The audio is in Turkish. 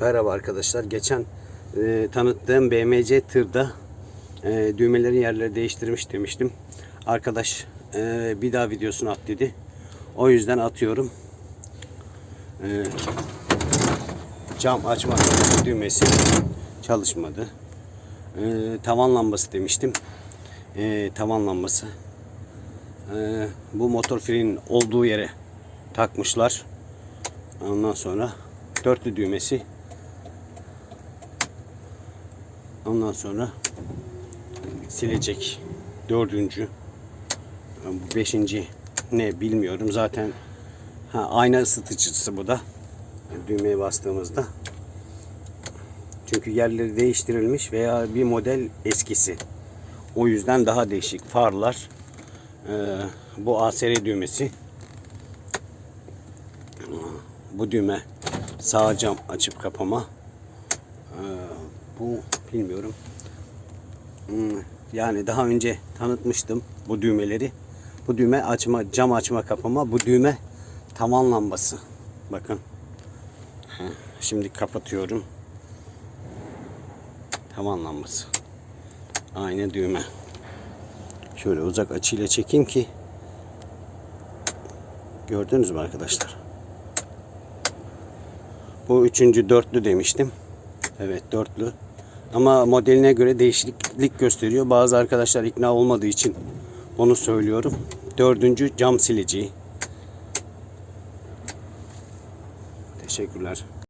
Merhaba arkadaşlar. Geçen e, tanıttığım BMC tırda e, düğmelerin yerleri değiştirmiş demiştim. Arkadaş e, bir daha videosunu at dedi. O yüzden atıyorum. E, cam açma düğmesi çalışmadı. E, tavan lambası demiştim. E, tavan lambası. E, bu motor frenin olduğu yere takmışlar. Ondan sonra dörtlü düğmesi Ondan sonra silecek. Dördüncü. Bu beşinci ne bilmiyorum. Zaten ha, ayna ısıtıcısı bu da. Düğmeye bastığımızda. Çünkü yerleri değiştirilmiş veya bir model eskisi. O yüzden daha değişik. Farlar. Ee, bu ASR düğmesi. Bu düğme sağ cam açıp kapama. Ee, bu bilmiyorum. Hmm, Yani daha önce tanıtmıştım bu düğmeleri. Bu düğme açma, cam açma kapama. Bu düğme tavan lambası. Bakın. Şimdi kapatıyorum. Tavan lambası. Aynı düğme. Şöyle uzak açıyla çekeyim ki gördünüz mü arkadaşlar? Bu üçüncü dörtlü demiştim. Evet dörtlü. Ama modeline göre değişiklik gösteriyor. Bazı arkadaşlar ikna olmadığı için onu söylüyorum. Dördüncü cam sileceği. Teşekkürler.